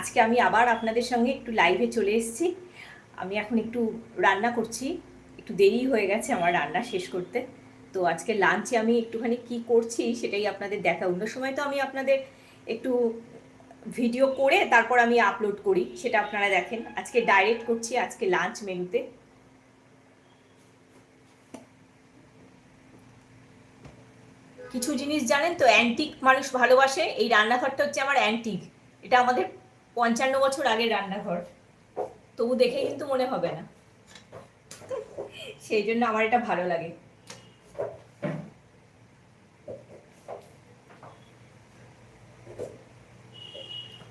আজকে আমি আবার আপনাদের সঙ্গে একটু লাইভে চলে এসেছি। আমি এখন একটু রান্না করছি। একটু দেরি হয়ে গেছে আমার রান্না শেষ করতে। তো আজকে লাঞ্চে আমি একটুখানি কি করছি সেটাই আপনাদের দেখা। অন্য সময় তো আমি আপনাদের একটু ভিডিও করে তারপর আমি আপলোড করি, সেটা আপনারা দেখেন। আজকে ডাইরেক্ট করছি আজকে লাঞ্চ মেনুতে। কিছু জিনিস জানেন তো অ্যান্টিক মানুষ ভালোবাসে। এই রান্নাঘরটা হচ্ছে আমার অ্যান্টিক এটা আমাদের পঞ্চান্ন বছর আগের রান্নাঘর। তবু দেখে কিন্তু মনে হবে না। সেই জন্য আমার এটা ভালো লাগে।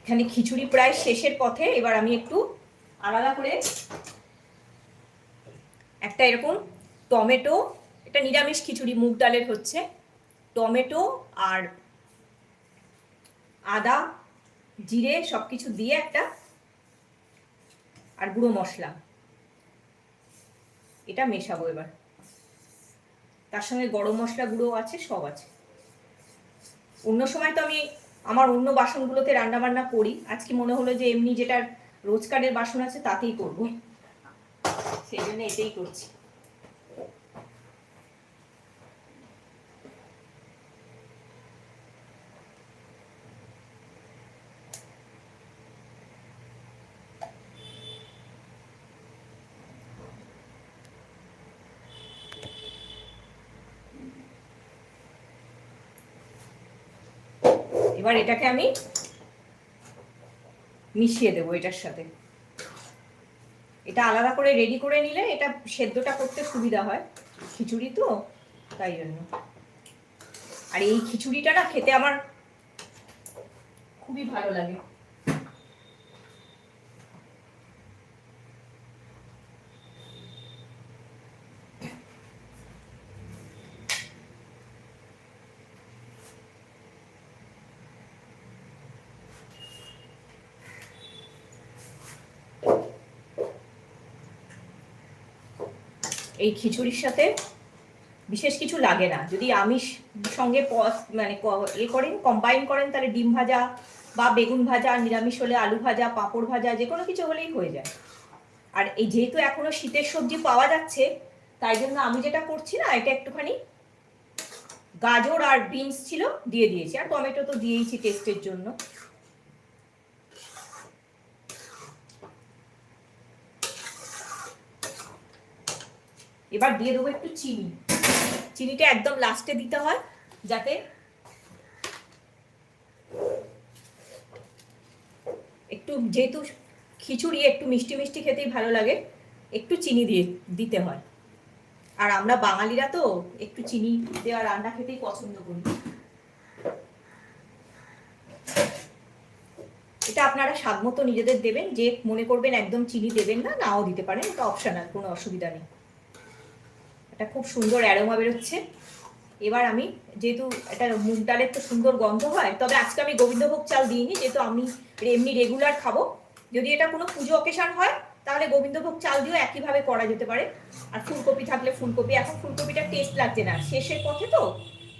এখানে খিচুড়ি প্রায় শেষের পথে, এবার আমি একটু আলাদা করে একটা এরকম টমেটো, এটা নিরামিষ খিচুড়ি, মুগ ডালের হচ্ছে। টমেটো আর আদা জিরে সব কিছু দিয়ে একটা আর গুঁড়ো মশলা। এটা মেশাবো এবার। তার সঙ্গে গরম মশলা গুঁড়ো আছে, সব আছে। অন্য সময় তো আমি আমার অন্য বাসনগুলোতে রান্না বান্না করি। আজকে মনে হলো যে এমনি যেটা রোজকারের বাসন আছে তাতেই করব। সেই জন্য এটাই করছি। এবার এটাকে আমি মিশিয়ে দেবো এটার সাথে। এটা আলাদা করে রেডি করে নিলে এটা সেদ্ধটা করতে সুবিধা হয়, খিচুড়ি তো, তাই জন্য। আর এই খিচুড়িটা না খেতে আমার খুবই ভালো লাগে। এই খিচুড়ির সাথে বিশেষ কিছু লাগে না। যদি আমিষ সঙ্গে মানে এ করেন কম্বাইন করেন, তাহলে ডিম ভাজা বা বেগুন ভাজা, নিরামিষ হলে আলু ভাজা, পাঁপড় ভাজা, যে কোনো কিছু হলেই হয়ে যায়। আর এই যেহেতু এখনও শীতের সবজি পাওয়া যাচ্ছে, তাই জন্য আমি যেটা করছি না, এটা একটুখানি গাজর আর বিনস ছিল, দিয়ে দিয়েছি। আর টমেটো তো দিয়েইছি টেস্টের জন্য। এবার দিয়ে দেবো একটু চিনি। চিনিটা একদম লাস্টে দিতে হয়, যাতে একটু যেহেতু খিচুড়ি একটু মিষ্টি মিষ্টি খেতেই ভালো লাগে, একটু চিনি দিয়ে দিতে হয়। আর আমরা বাঙালিরা তো একটু চিনি দেওয়া রান্না খেতেই পছন্দ করি। এটা আপনারা স্বাদ মতো নিজেদের দেবেন, যে মনে করবেন একদম চিনি দেবেন না, নাও দিতে পারেন, এটা অপশনাল কোনো অসুবিধা নেই। এটা খুব সুন্দর অ্যারোমা বেরোচ্ছে। এবার আমি যেহেতু এটা মুগ ডালের তো সুন্দর গন্ধ হয়, তবে আজকে আমি গোবিন্দভোগ চাল দিইনি, যেহেতু আমি এমনি রেগুলার খাব। যদি এটা কোনো পুজো অকেশন হয়, তাহলে গোবিন্দভোগ চাল দিয়েও একইভাবে করা যেতে পারে। আর ফুলকপি থাকলে ফুলকপি, এখন ফুলকপিটা টেস্ট লাগছে না, শেষের পথে তো,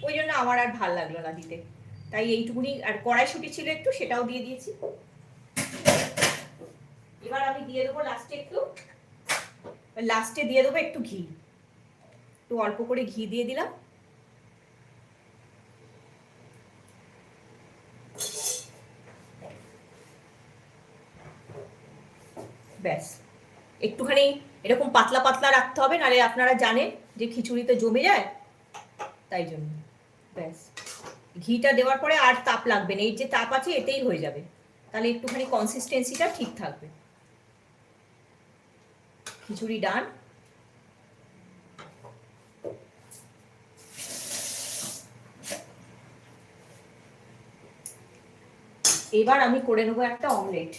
ওই জন্য আমার আর ভালো লাগল না দিতে। তাই এইটুকুনি, আর কড়াইশুটি ছিল একটু, সেটাও দিয়ে দিয়েছি। এবার আমি দিয়ে দেবো লাস্টে একটু। লাস্টে দিয়ে দেবো একটু ঘি। একটু অল্প করে ঘি দিয়ে দিলাম। ব্যাস। একটুখানি এরকম পাতলা পাতলা রাখতে হবে, নাহলে আপনারা জানেন যে খিচুড়িতে জমে যায়, তাই জন্য। ব্যাস। ঘিটা দেওয়ার পরে আর তাপ লাগবে না, এই যে তাপ আছে এতেই হয়ে যাবে। তাহলে একটুখানি কনসিস্টেন্সিটা ঠিক থাকবে। খিচুড়ি ডান এবার আমি করে নেব একটা অমলেট।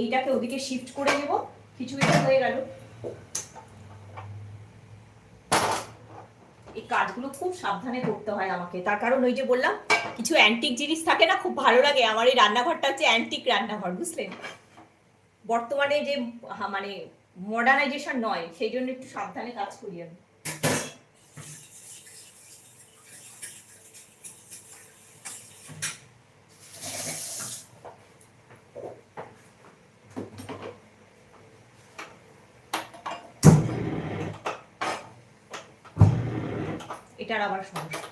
এইটাকে ওদিকে শিফট করে নেব। খিচুড়িটা হয়ে গেল এই কাজগুলো খুব খুব সাবধানে করতে হয় আমাকে। তার কারণ ওই যে বললাম, কিছু অ্যান্টিক জিনিস থাকে না, খুব ভালো লাগে। আমার এই রান্নাঘরটা হচ্ছে অ্যান্টিক রান্নাঘর, বুঝলেন? বর্তমানে যে মানে মডার্নাইজেশন নয়, সেই জন্য একটু সাবধানে কাজ করি আমি এটার আবার সমস্যা।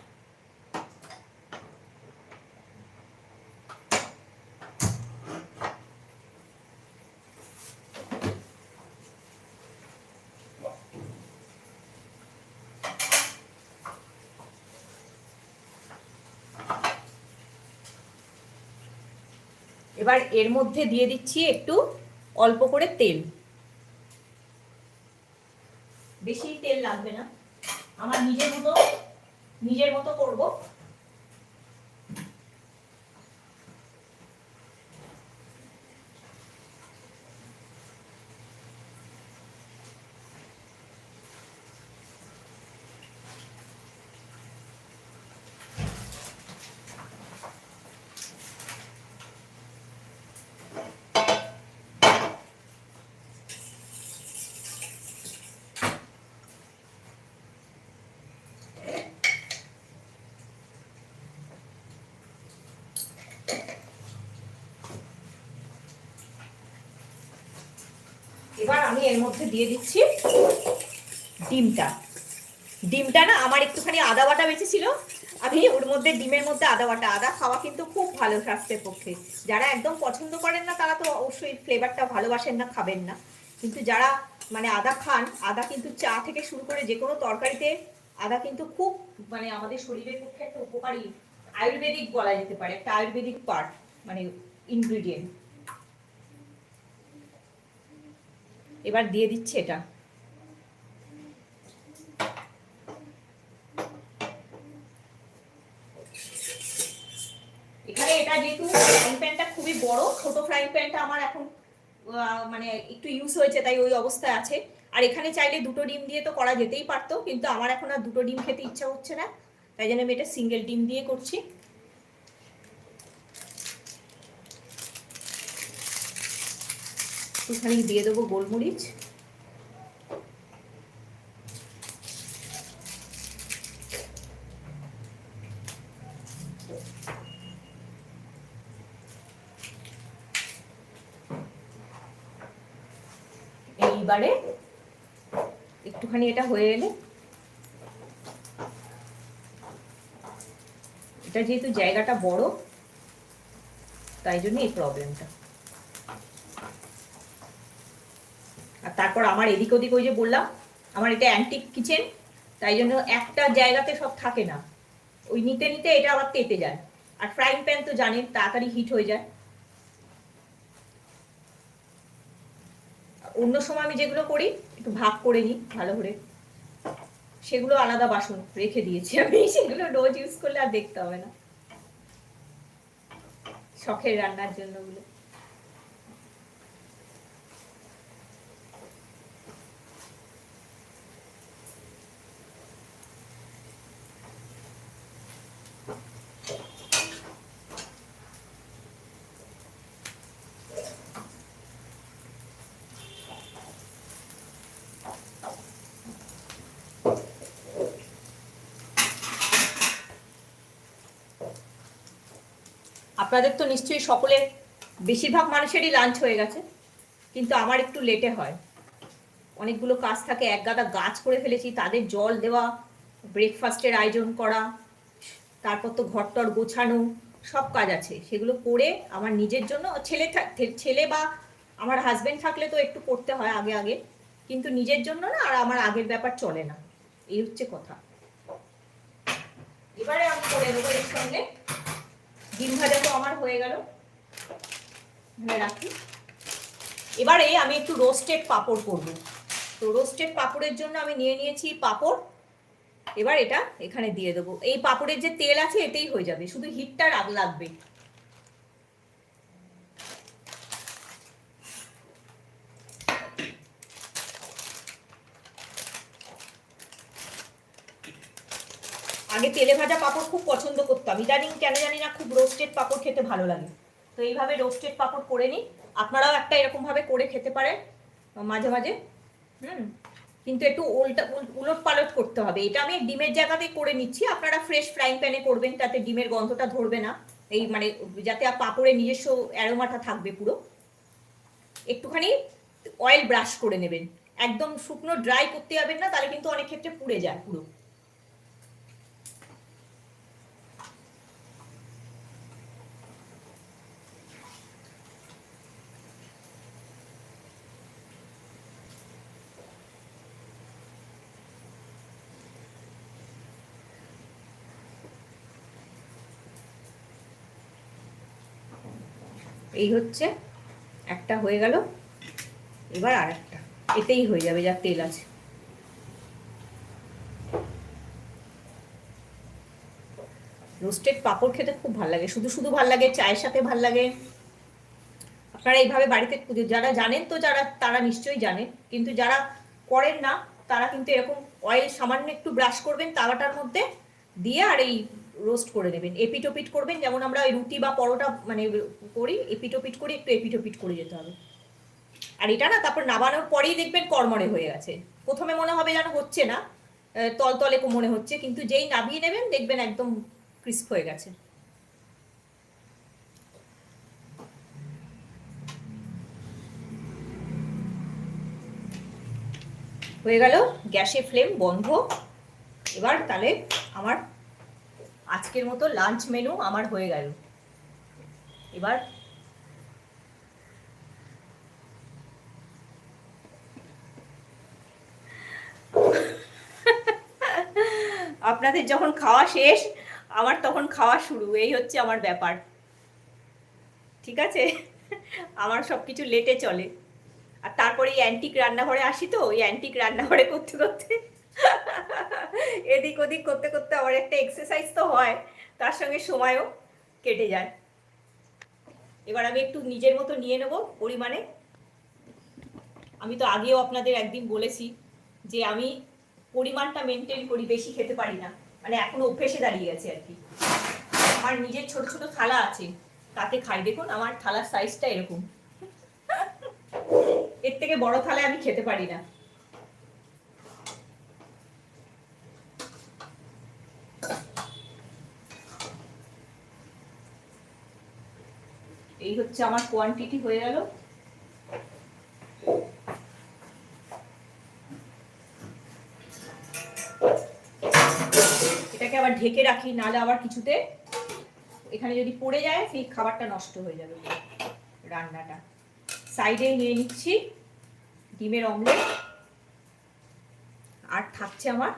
এবার এর মধ্যে দিয়ে দিচ্ছি একটু অল্প করে তেল বেশি তেল লাগবে না আমার নিজের মতো নিজের মতো করব এবার আমি এর মধ্যে দিয়ে দিচ্ছি ডিমটা। ডিমটা না আমার একটুখানি আদা বাটা বেঁচে ছিল। আমি ওর মধ্যে ডিমের মধ্যে আদা বাটা। আদা খাওয়া কিন্তু খুব ভালো স্বাস্থ্যের পক্ষে। যারা একদম পছন্দ করেন না, তারা তো অবশ্যই ফ্লেভারটা ভালোবাসেন না, খাবেন না। কিন্তু যারা মানে আদা খান, আদা কিন্তু চা থেকে শুরু করে যে কোনো তরকারিতে আদা কিন্তু খুব মানে আমাদের শরীরের পক্ষে একটা উপকারী। আয়ুর্বেদিক বলা যেতে পারে, একটা আয়ুর্বেদিক পার্ট মানে ইনগ্রিডিয়েন্ট এবার দিয়ে দিচ্ছি এটা। এখানে এটা যেহেতু ফ্রাইং প্যানটা খুবই বড়, ছোট ফ্রাইং প্যানটা আমার এখন মানে একটু ইউজ হয়েছে, তাই ওই অবস্থায় আছে। আর এখানে চাইলে দুটো ডিম দিয়ে তো করা যেতেই পারতো, কিন্তু আমার এখন আর দুটো ডিম খেতে ইচ্ছা হচ্ছে না। তাই জন্য আমি এটা সিঙ্গেল ডিম দিয়ে করছি। একটুখানি দিয়ে দেবো গোলমরিচ। এইবারে একটুখানি এটা হয়ে এলে এটা যেহেতু জায়গাটা বড়, তাই জন্য এই প্রবলেমটা তারপর আমার এদিক ওদিক ওই যে বললাম, আমার এটা অ্যান্টিক কিচেন তাই জন্য একটা জায়গাতে সব থাকে না। ওই নিতে নিতে এটা আবার তেতে যায়। আর ফ্রাইং প্যান তো জানেন, তাড়াতাড়ি হিট হয়ে যায়। অন্য সময় আমি যেগুলো করি, একটু ভাগ করে নিই ভালো করে। সেগুলো আলাদা বাসন রেখে দিয়েছি আমি, সেগুলো রোজ ইউজ করলে আর দেখতে হবে না। শখের রান্নার জন্য ওগুলো। আপনাদের তো নিশ্চয়ই সকলের বেশিরভাগ মানুষেরই লাঞ্চ হয়ে গেছে, কিন্তু আমার একটু লেটে হয়। অনেকগুলো কাজ থাকে, এক গাদা গাছ করে ফেলেছি, তাদের জল দেওয়া ব্রেকফাস্টের আয়োজন করা, তারপর তো ঘরটর গোছানো, সব কাজ আছে। সেগুলো করে আমার নিজের জন্য, ছেলে ছেলে বা আমার হাজব্যান্ড থাকলে তো একটু করতে হয় আগে আগে, কিন্তু নিজের জন্য না, আর আমার আগের ব্যাপার চলে না। এই হচ্ছে কথা। এবারে আমি করে দেবো এর সঙ্গে। ডিম ভাজা তো আমার হয়ে গেল। রাখি। এবারে আমি একটু রোস্টেড পাপড় করব। তো রোস্টেড পাপড়ের জন্য আমি নিয়ে নিয়েছি পাপড়। এবার এটা এখানে দিয়ে দেবো। এই পাপড়ের যে তেল আছে এতেই হয়ে যাবে। শুধু হিটটা লাগবে। আগে তেলে ভাজা পাঁপড় খুব পছন্দ করতাম। ইদানিং কেন জানি না খুব রোস্টেড পাঁপড় খেতে ভালো লাগে। তো এইভাবে রোস্টেড পাঁপড় করে নিই। আপনারাও একটা এরকমভাবে করে খেতে পারেন, মাঝে মাঝে। হুম, কিন্তু একটু উল্টা, উল- উলট পালট করতে হবে। এটা আমি ডিমের জায়গাতে করে নিচ্ছি। আপনারা ফ্রেশ ফ্রাইং প্যানে করবেন, তাতে ডিমের গন্ধটা ধরবে না। এই মানে যাতে পাঁপড়ে নিজস্ব অ্যারোমাটা থাকবে পুরো। একটুখানি অয়েল ব্রাশ করে নেবেন। একদম শুকনো ড্রাই করতে যাবেন না, তাহলে কিন্তু অনেক ক্ষেত্রে পুড়ে যায় পুরো। এই হচ্ছে, একটা হয়ে গেল। এবার আর একটা এতেই হয়ে যাবে, যা তেল আছে। রোস্টেড পাঁপড় খেতে খুব ভালো লাগে। শুধু শুধু ভালো লাগে, চায়ের সাথে ভালো লাগে। আপনারা এইভাবে বাড়িতে, যারা জানেন তো, যারা, তারা নিশ্চয়ই জানেন। কিন্তু যারা করেন না, তারা কিন্তু এরকম অয়েল সামান্য একটু ব্রাশ করবেন, তাওয়াটার মধ্যে দিয়ে আর এই রোস্ট করে নেবেন। এপিটোপিট করবেন, যেমন আমরা ওই রুটি বা পরোটা মানে করি, এপিটোপিট করি, একটু এপিটোপিট করে যেতে হবে। আর এটা না, তারপর নামানোর পরেই দেখবেন কর্মরে হয়ে গেছে। প্রথমে মনে হবে যেন হচ্ছে না তলতলে মনে হচ্ছে, কিন্তু যেই নামিয়ে নেবেন, দেখবেন একদম ক্রিস্প হয়ে গেছে। হয়ে গেল গ্যাসে ফ্লেম বন্ধ। এবার তাহলে আমার আজকের মতো লাঞ্চ মেনু আমার হয়ে গেল। এবার আপনাদের যখন খাওয়া শেষ, আমার তখন খাওয়া শুরু। এই হচ্ছে আমার ব্যাপার। ঠিক আছে? আমার সব কিছু লেটে চলে। আর তারপরে এই অ্যান্টিক রান্নাঘরে আসি তো? ওই অ্যান্টিক রান্নাঘরে করতে করতে এদিক ওদিক করতে করতে আমার একটা এক্সারসাইজ তো হয়, তার সঙ্গে সময়ও কেটে যায়। এবার আমি একটু নিজের মতো নিয়ে নেব পরিমাণে। আমি তো আগেও আপনাদের একদিন বলেছি যে আমি পরিমাণটা মেনটেন করি, বেশি খেতে পারি না। মানে এখনও অভ্যেসে দাঁড়িয়ে গেছে আর কি। আমার নিজের ছোট ছোট থালা আছে, তাতে খাই। দেখুন, আমার থালার সাইজটা এরকম। এর থেকে বড় থালায় আমি খেতে পারি না। এই হচ্ছে আমার কোয়ান্টিটি হয়ে গেল। এটাকে আবার ঢেকে রাখি, নাহলে আবার কিছুতে এখানে যদি পড়ে যায়, সেই খাবারটা নষ্ট হয়ে যাবে রান্নাটা। সাইডে নিয়ে নিচ্ছি ডিমের অমলেট আর থাকছে আমার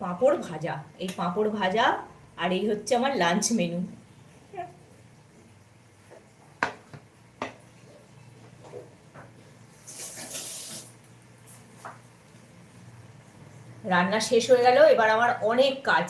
পাঁপড় ভাজা। এই পাঁপড় ভাজা আর এই হচ্ছে আমার লাঞ্চ মেনু রান্না শেষ হয়ে গেল। এবার আমার অনেক কাজ।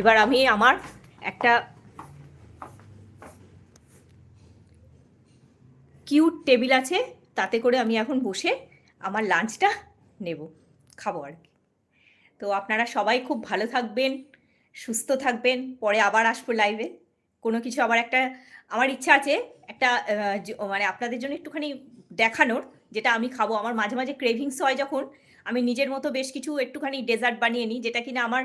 এবার আমি আমার একটা কিউট টেবিল আছে, তাতে করে আমি এখন বসে আমার লাঞ্চটা নেব, খাব আর কি। তো আপনারা সবাই খুব ভালো থাকবেন, সুস্থ থাকবেন, পরে আবার আসব লাইভে কোনো কিছু আবার একটা, আমার ইচ্ছা আছে একটা মানে আপনাদের জন্য একটুখানি দেখানোর, যেটা আমি খাব। আমার মাঝে মাঝে ক্রেভিংস হয় যখন আমি নিজের মতো বেশ কিছু একটুখানি ডেজার্ট বানিয়ে নিই, যেটা কিনা আমার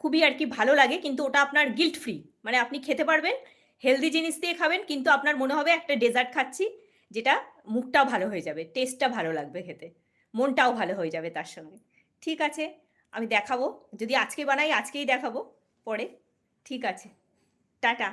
খুবই আর কি ভালো লাগে, কিন্তু ওটা আপনার গিল্ট ফ্রি মানে আপনি খেতে পারবেন হেলদি জিনিস দিয়ে খাবেন, কিন্তু আপনার মনে হবে একটা ডেজার্ট খাচ্ছি, যেটা মুখটাও ভালো হয়ে যাবে টেস্টটা ভালো লাগবে খেতে, মনটাও ভালো হয়ে যাবে তার সঙ্গে। ঠিক আছে, আমি দেখাবো, যদি আজকে বানাই আজকেই দেখাবো, পরে। ঠিক আছে, টাটা।